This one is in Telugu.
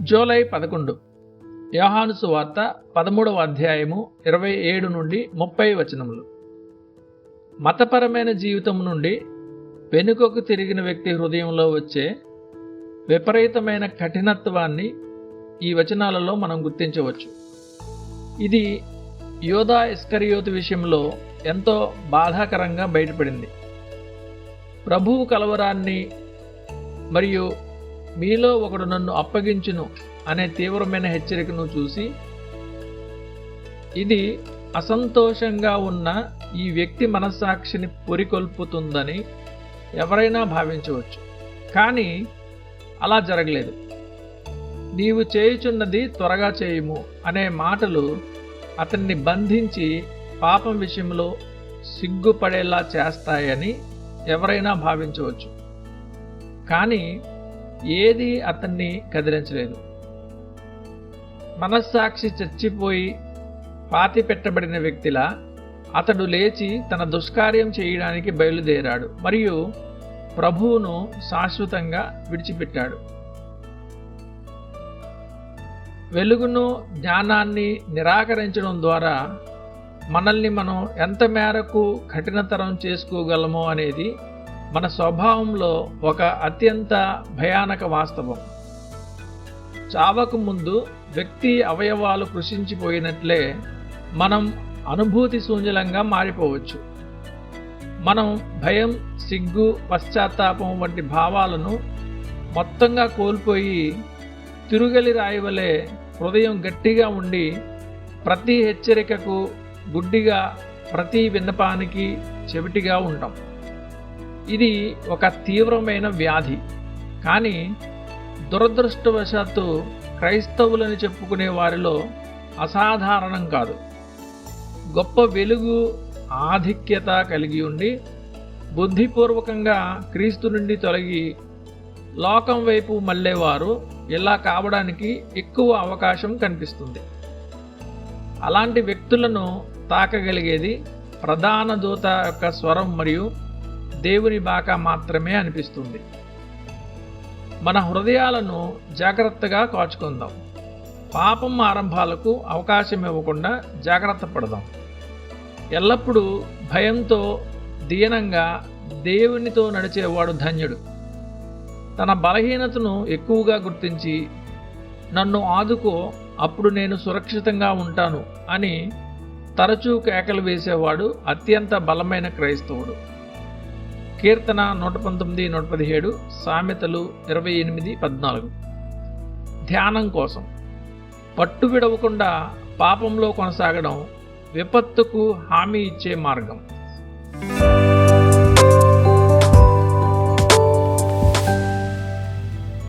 జూలై పదకొండు. యోహానుసు వార్త పదమూడవ అధ్యాయము ఇరవై ఏడు నుండి ముప్పై వచనములు. మతపరమైన జీవితం నుండి వెనుకకు తిరిగిన వ్యక్తి హృదయంలో వచ్చే విపరీతమైన కఠినత్వాన్ని ఈ వచనాలలో మనం గుర్తించవచ్చు. ఇది యోధా ఇస్కరియోతు విషయంలో ఎంతో బాధాకరంగా బయటపడింది. ప్రభువు కలవరాన్ని మరియు మీలో ఒకడు నన్ను అప్పగించును అనే తీవ్రమైన హెచ్చరికను చూసి ఇది అసంతోషంగా ఉన్న ఈ వ్యక్తి మనస్సాక్షిని పొరికొల్పుతుందని ఎవరైనా భావించవచ్చు. కానీ అలా జరగలేదు. నీవు చేయుచున్నది త్వరగా చేయుము అనే మాటలు అతన్ని బంధించి పాపం విషయంలో సిగ్గుపడేలా చేస్తాయని ఎవరైనా భావించవచ్చు. కానీ ఏది అతన్ని కదిలించలేదు. మనస్సాక్షి చచ్చిపోయి పాతి పెట్టబడిన వ్యక్తిలా అతడు లేచి తన దుష్కార్యం చేయడానికి బయలుదేరాడు. మరియు ప్రభువును శాశ్వతంగా విడిచిపెట్టాడు. వెలుగును జ్ఞానాన్ని నిరాకరించడం ద్వారా మనల్ని మనం ఎంత మేరకు కఠినతరం చేసుకోగలమో అనేది మన స్వభావంలో ఒక అత్యంత భయానక వాస్తవం. చావకు ముందు వ్యక్తి అవయవాలు కృషించిపోయినట్లే మనం అనుభూతి శూన్యలంగా మారిపోవచ్చు. మనం భయం సిగ్గు పశ్చాత్తాపం వంటి భావాలను మొత్తంగా కోల్పోయి తిరుగలి రాయవలే హృదయం గట్టిగా ఉండి ప్రతి హెచ్చరికకు గుడ్డిగా ప్రతి విన్నపానికి చెవిటిగా ఉంటాం. ఇది ఒక తీవ్రమైన వ్యాధి. కానీ దురదృష్టవశాత్తు క్రైస్తవులని చెప్పుకునే వారిలో అసాధారణం కాదు. గొప్ప వెలుగు ఆధిక్యత కలిగి ఉండి బుద్ధిపూర్వకంగా క్రీస్తు నుండి తొలగి లోకం వైపు మళ్ళేవారు ఇలా కావడానికి ఎక్కువ అవకాశం కనిపిస్తుంది. అలాంటి వ్యక్తులను తాకగలిగేది ప్రధాన దూత యొక్క స్వరం మరియు దేవుని బాక మాత్రమే అనిపిస్తుంది. మన హృదయాలను జాగ్రత్తగా కాచుకుందాం. పాపం ఆరంభాలకు అవకాశం ఇవ్వకుండా జాగ్రత్త పడదాం. ఎల్లప్పుడూ భయంతో దీనంగా దేవునితో నడిచేవాడు ధన్యుడు. తన బలహీనతను ఎక్కువగా గుర్తించి నన్ను ఆదుకో అప్పుడు నేను సురక్షితంగా ఉంటాను అని తరచూ కేకలు వేసేవాడు అత్యంత బలమైన క్రైస్తవుడు. కీర్తన నూట పంతొమ్మిది నూట పదిహేడు సామెతలు ఇరవై ఎనిమిది పద్నాలుగు. ధ్యానం కోసం. పట్టు విడవకుండా పాపంలో కొనసాగడం విపత్తుకు హామీ ఇచ్చే మార్గం.